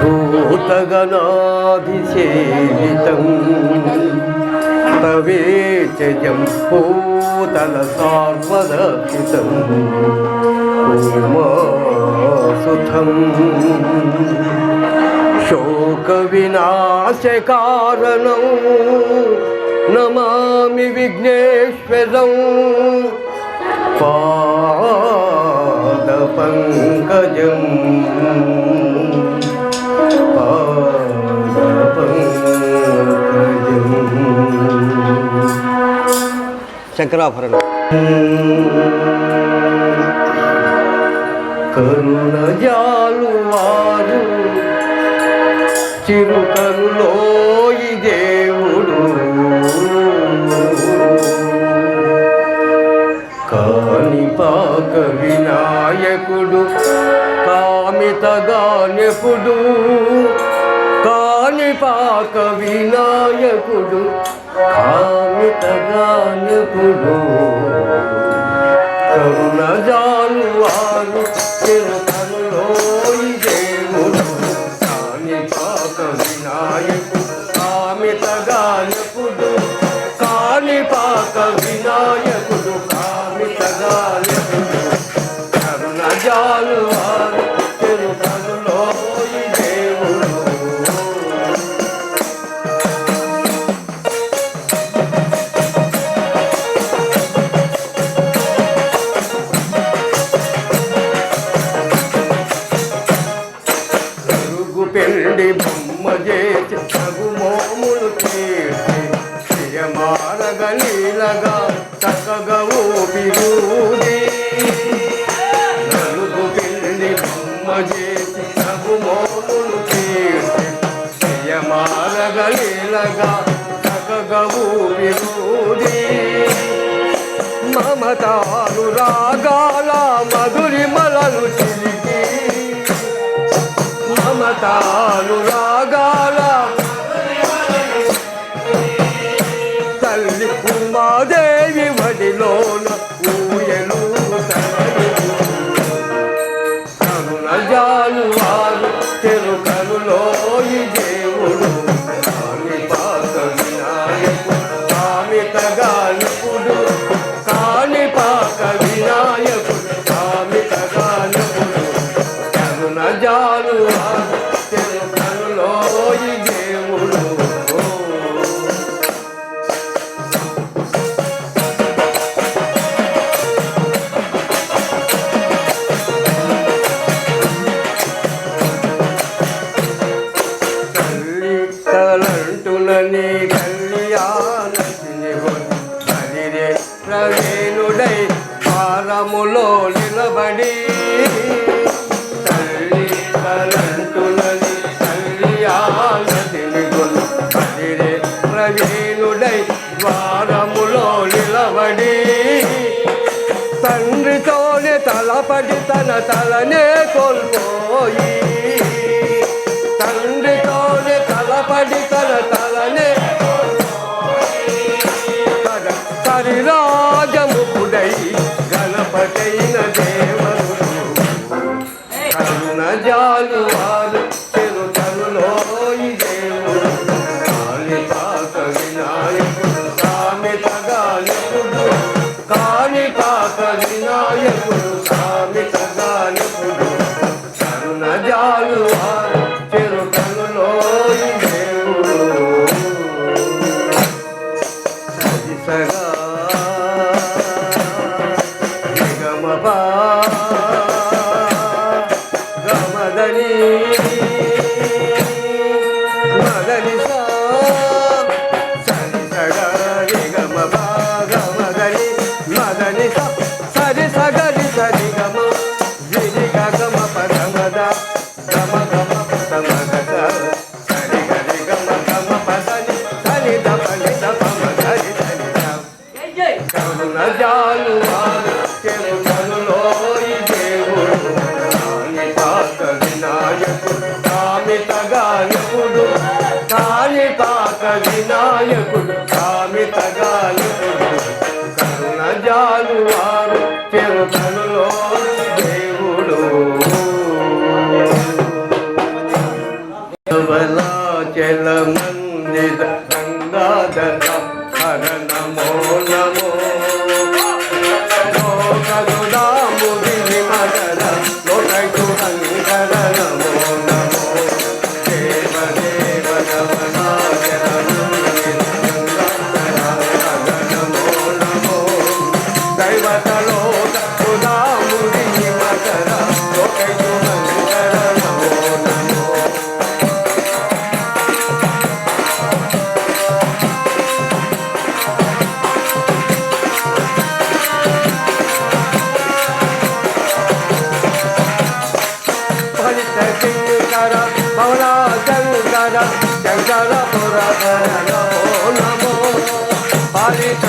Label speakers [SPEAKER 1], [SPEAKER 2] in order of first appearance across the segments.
[SPEAKER 1] भूतगणाधिसेवितं तवेचयं पूतलसार्वदक्षितं पूर्मासुथं शोकविनाशकारणं नमामि विघ्नेश्वरं पादपङ्कजम् శంకరాభరణం. కరుణ జాలు వారు చిరు దేవుడు. కాని పాక వినాయకుడు కామితగానెపుడు పాక వినాయకుడు కామిత గాయకుడు. కరుణజాలు వారు చిరతన తాను రాగాల. తల్లి కుమాదేవి వడిలోన ఊయలు తను నజాలు తెలుగు కళ్యాణిని ప్రవీణుడై పారములో నిలబడి. తల్లి తలంటునది కళ్యాణిని అదిరే ప్రవీణుడై ద్వారములో నిలబడి. తండ్రితోనే తలపడి తన తలనే కోల్పోయి. తండ్రితోనే తలపడి తన తలనే மதனே వినాయకుడు భవనా శంకర శంకర పురధర నమో నమో పాలిత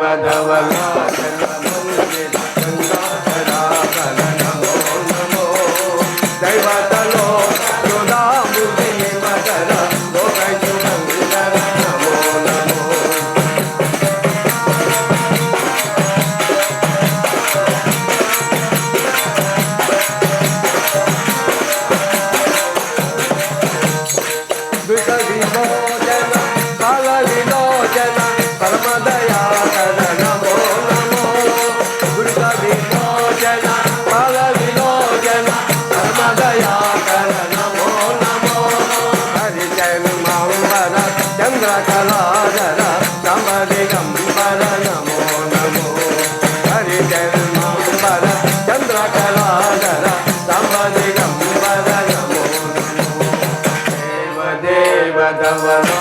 [SPEAKER 1] వదవగా Rama